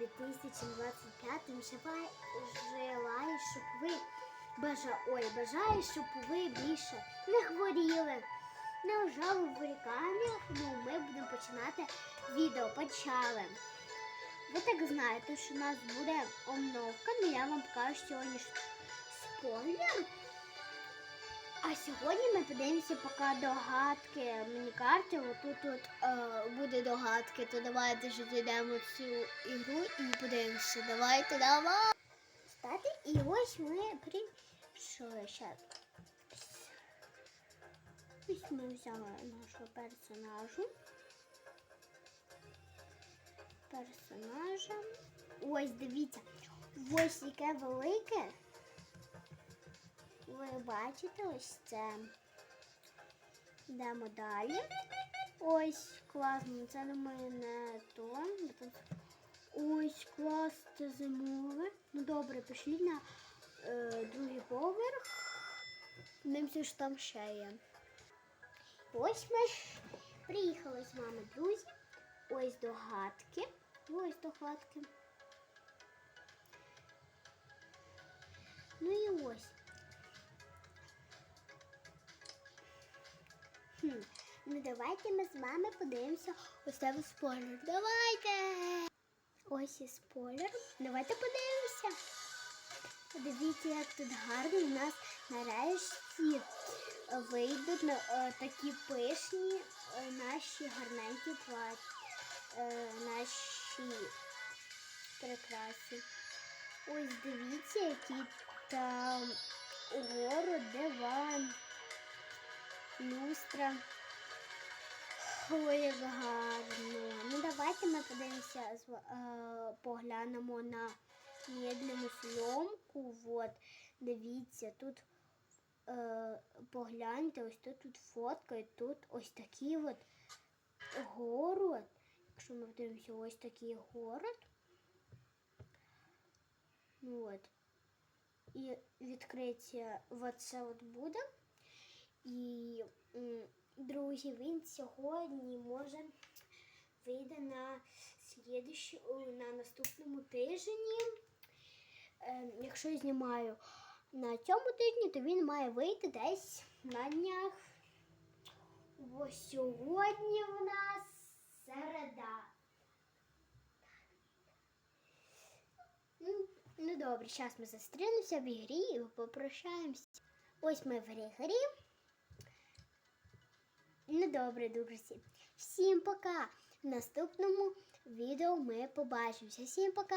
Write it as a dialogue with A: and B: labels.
A: 2025 желаю, щоб ви бажа, ой, бажаю, щоб ви більше не хворіли, не лежали в лікарнях. Ну, ми будемо починати відео. Почали. Ви так знаєте, що у нас буде обновка, але я вам покажу сьогодні спойлер. Сьогодні ми подивимося поки догадки міні-карти. Отут от, е, буде догадки, то давайте ж зайдемо цю ігру і подивимося. Давайте, давай. Стати. І ось ми прийшли. Щас. Ось ми взяли нашого персонажу. Персонажа. Ось дивіться. Ось яке велике. Ви бачите ось це. Йдемо далі. Ось класно, це думаю не то. Ось клас, це зимове. Ну добре, пішли на е, другий поверх. Дивимося, що там ще є. Ось ми приїхали з вами, друзі. Ось догадки. Ось догадки. Ну Хм. Ну давайте ми з вами подивимося ось тебе спойлер. Давайте! Ось і спойлер. Давайте подивимося. Подивіться, як тут гарно у нас нарешті вийдуть на, е, такі пишні е, наші гарненькі плат, е, наші прикраси. Ось дивіться, які там город, диван, люстра. Ой, як гарно. Ну давайте ми подивимося, е, поглянемо на медленну зйомку. Вот, дивіться, тут е, погляньте, ось тут, тут фотка, і тут ось такий от город. Якщо ми подивимося, ось такий город. От. І відкриття оце от буде. І, друзі, він сьогодні може вийде на на наступному тижні. Е, якщо я знімаю на цьому тижні, то він має вийти десь на днях. Ось сьогодні в нас середа. Ну, ну добре, зараз ми зустрінемося в ігрі і попрощаємося. Ось ми в грі. Ну добре, друзі. Всім пока. В наступному відео ми побачимося. Всім пока.